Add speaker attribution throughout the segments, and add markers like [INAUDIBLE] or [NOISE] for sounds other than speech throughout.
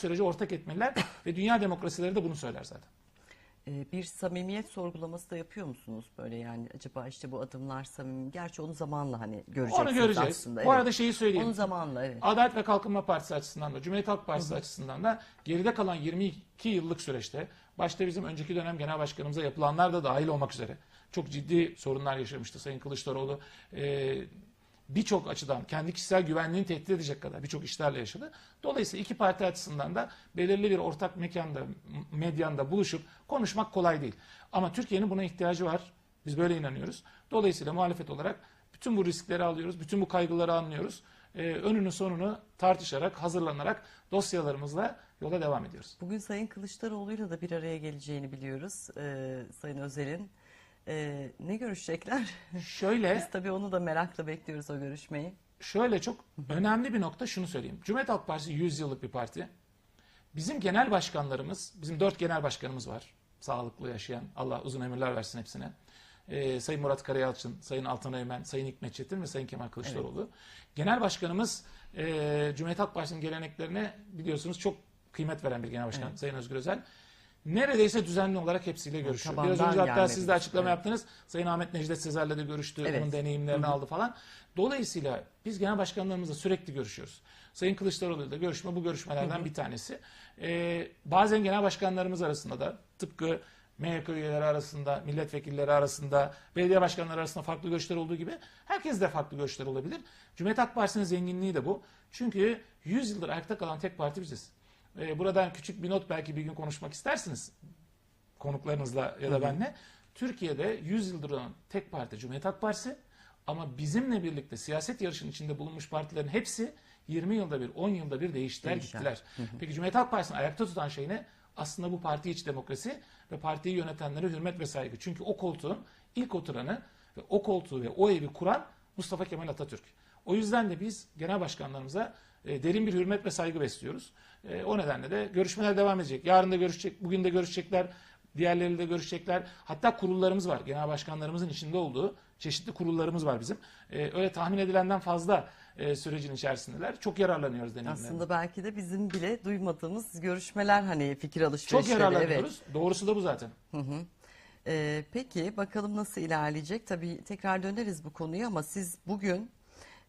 Speaker 1: sürece ortak etmeliler [COUGHS] ve dünya demokrasileri de bunu söyler zaten.
Speaker 2: Ee, bir samimiyet sorgulaması da yapıyor musunuz böyle yani acaba işte bu adımlar samimi gerçi onu zamanla hani göreceksiniz
Speaker 1: Onu göreceğiz.
Speaker 2: aslında.
Speaker 1: Bu
Speaker 2: evet.
Speaker 1: arada şeyi söyleyeyim.
Speaker 2: onu zamanla evet.
Speaker 1: Adalet ve Kalkınma Partisi açısından da, Cumhuriyet Halk Partisi açısından da geride kalan 22 yıllık süreçte başta bizim önceki dönem genel başkanımıza yapılanlar da dahil olmak üzere çok ciddi sorunlar yaşamıştı Sayın Kılıçdaroğlu. Ee, birçok açıdan kendi kişisel güvenliğini tehdit edecek kadar birçok işlerle yaşadı. Dolayısıyla iki parti açısından da belirli bir ortak mekanda, medyanda buluşup konuşmak kolay değil. Ama Türkiye'nin buna ihtiyacı var. Biz böyle inanıyoruz. Dolayısıyla muhalefet olarak bütün bu riskleri alıyoruz, bütün bu kaygıları anlıyoruz. Ee, önünü sonunu tartışarak, hazırlanarak dosyalarımızla yola devam ediyoruz.
Speaker 2: Bugün Sayın Kılıçdaroğlu'yla da bir araya geleceğini biliyoruz ee, Sayın Özel'in. Ee, ne görüşecekler?
Speaker 1: Şöyle
Speaker 2: Biz tabii onu da merakla bekliyoruz o görüşmeyi.
Speaker 1: şöyle çok önemli bir nokta şunu söyleyeyim. Cumhuriyet Halk Partisi 100 yıllık bir parti. Bizim genel başkanlarımız, bizim dört genel başkanımız var. Sağlıklı yaşayan, Allah uzun ömürler versin hepsine. Ee, Sayın Murat Karayalçın, Sayın Altan Öğmen, Sayın Hikmet Çetin ve Sayın Kemal Kılıçdaroğlu. Genel başkanımız e, Cumhuriyet Halk Partisi'nin geleneklerine biliyorsunuz çok kıymet veren bir genel başkan
Speaker 2: Evet.
Speaker 1: Sayın Özgür Özel. Neredeyse düzenli olarak hepsiyle görüşüyor. Biraz
Speaker 2: tabandan
Speaker 1: önce hatta siz de açıklama
Speaker 2: Evet.
Speaker 1: yaptınız. Sayın Ahmet Necdet Sezer'le de görüştü.
Speaker 2: Evet.
Speaker 1: Onun deneyimlerini aldı falan. Dolayısıyla biz genel başkanlarımızla sürekli görüşüyoruz. Sayın Kılıçdaroğlu ile görüşme bu görüşmelerden bir tanesi. Ee, bazen genel başkanlarımız arasında da tıpkı MYK üyeleri arasında, milletvekilleri arasında, belediye başkanları arasında farklı görüşler olduğu gibi herkes de farklı görüşler olabilir. Cumhuriyet Halk Partisi'nin zenginliği de bu. Çünkü 100 yıldır ayakta kalan tek parti biziz. Ee, buradan küçük bir not belki bir gün konuşmak istersiniz konuklarınızla ya da benle. Türkiye'de 100 yıldır olan tek parti Cumhuriyet Halk Partisi ama bizimle birlikte siyaset yarışının içinde bulunmuş partilerin hepsi 20 yılda bir, 10 yılda bir değiştiler,
Speaker 2: Değişen.
Speaker 1: gittiler. Peki Cumhuriyet Halk Partisi'ni ayakta tutan şey ne? Aslında bu parti içi demokrasi ve partiyi yönetenlere hürmet ve saygı. Çünkü o koltuğun ilk oturanı ve o koltuğu ve o evi kuran Mustafa Kemal Atatürk. O yüzden de biz genel başkanlarımıza e, derin bir hürmet ve saygı besliyoruz. E, o nedenle de görüşmeler devam edecek. Yarın da görüşecek, bugün de görüşecekler, diğerleriyle de görüşecekler. Hatta kurullarımız var. Genel başkanlarımızın içinde olduğu çeşitli kurullarımız var bizim. E, öyle tahmin edilenden fazla e, sürecin içerisindeler. Çok yararlanıyoruz deneyimlerden.
Speaker 2: Aslında belki de bizim bile duymadığımız görüşmeler hani fikir
Speaker 1: Çok
Speaker 2: alışverişleri. Evet.
Speaker 1: yararlanıyoruz. Doğrusu da bu zaten.
Speaker 2: Ee, peki bakalım nasıl ilerleyecek? Tabii tekrar döneriz bu konuya ama siz bugün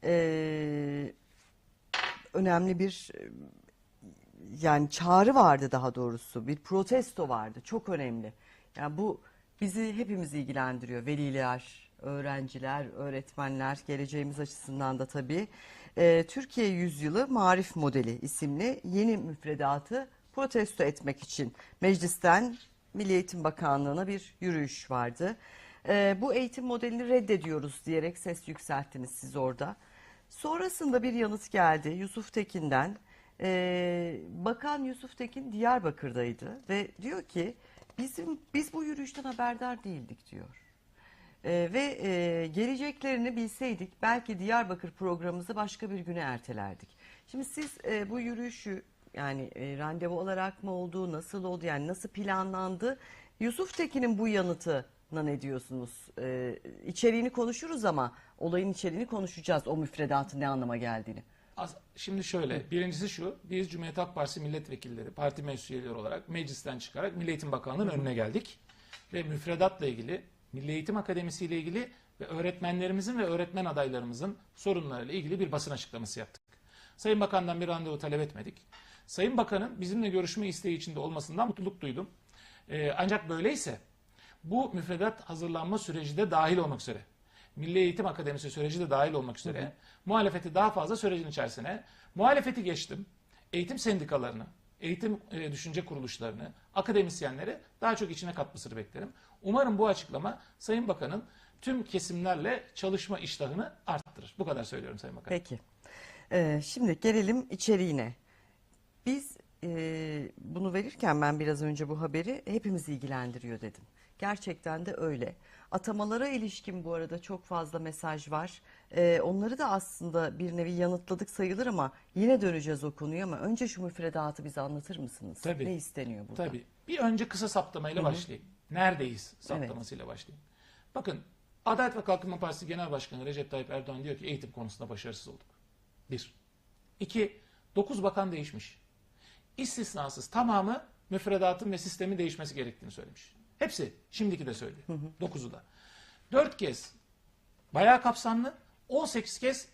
Speaker 2: ee, önemli bir e, yani çağrı vardı daha doğrusu bir protesto vardı çok önemli. Yani bu bizi hepimizi ilgilendiriyor veliler, öğrenciler, öğretmenler geleceğimiz açısından da tabii. Ee, Türkiye Yüzyılı Marif Modeli isimli yeni müfredatı protesto etmek için meclisten Milli Eğitim Bakanlığı'na bir yürüyüş vardı. Ee, bu eğitim modelini reddediyoruz diyerek ses yükselttiniz siz orada. Sonrasında bir yanıt geldi Yusuf Tekin'den. Ee, Bakan Yusuf Tekin Diyarbakır'daydı ve diyor ki bizim biz bu yürüyüşten haberdar değildik diyor. Ee, ve e, geleceklerini bilseydik belki Diyarbakır programımızı başka bir güne ertelerdik. Şimdi siz e, bu yürüyüşü yani e, randevu olarak mı oldu, nasıl oldu yani nasıl planlandı? Yusuf Tekin'in bu yanıtına ne diyorsunuz? Ee, içeriğini konuşuruz ama olayın içeriğini konuşacağız o müfredatın ne anlama geldiğini.
Speaker 1: As- Şimdi şöyle, birincisi şu, biz Cumhuriyet Halk Partisi milletvekilleri, parti meclis üyeleri olarak meclisten çıkarak Milli Eğitim Bakanlığı'nın önüne geldik. Ve müfredatla ilgili, Milli Eğitim Akademisi ile ilgili ve öğretmenlerimizin ve öğretmen adaylarımızın sorunlarıyla ilgili bir basın açıklaması yaptık. Sayın Bakan'dan bir randevu talep etmedik. Sayın Bakan'ın bizimle görüşme isteği içinde olmasından mutluluk duydum. Ee, ancak böyleyse bu müfredat hazırlanma süreci de dahil olmak üzere, Milli Eğitim Akademisi süreci de dahil olmak üzere muhalefeti daha fazla sürecin içerisine, muhalefeti geçtim, eğitim sendikalarını, eğitim e, düşünce kuruluşlarını, akademisyenleri daha çok içine katmasını beklerim. Umarım bu açıklama Sayın Bakan'ın tüm kesimlerle çalışma iştahını arttırır. Bu kadar söylüyorum Sayın Bakan.
Speaker 2: Peki. Ee, şimdi gelelim içeriğine. Biz e, bunu verirken ben biraz önce bu haberi hepimizi ilgilendiriyor dedim. Gerçekten de öyle. Atamalara ilişkin bu arada çok fazla mesaj var. Ee, onları da aslında bir nevi yanıtladık sayılır ama yine döneceğiz o konuya ama önce şu müfredatı bize anlatır mısınız?
Speaker 1: Tabii.
Speaker 2: Ne isteniyor burada?
Speaker 1: Tabii. Bir önce kısa saptamayla başlayayım. Neredeyiz saptamasıyla başlayayım. Bakın Adalet ve Kalkınma Partisi Genel Başkanı Recep Tayyip Erdoğan diyor ki eğitim konusunda başarısız olduk. Bir. İki, dokuz bakan değişmiş. İstisnasız tamamı müfredatın ve sistemin değişmesi gerektiğini söylemiş. Hepsi. Şimdiki de söylüyor. Dokuzu da. Dört kez bayağı kapsamlı, 18 kez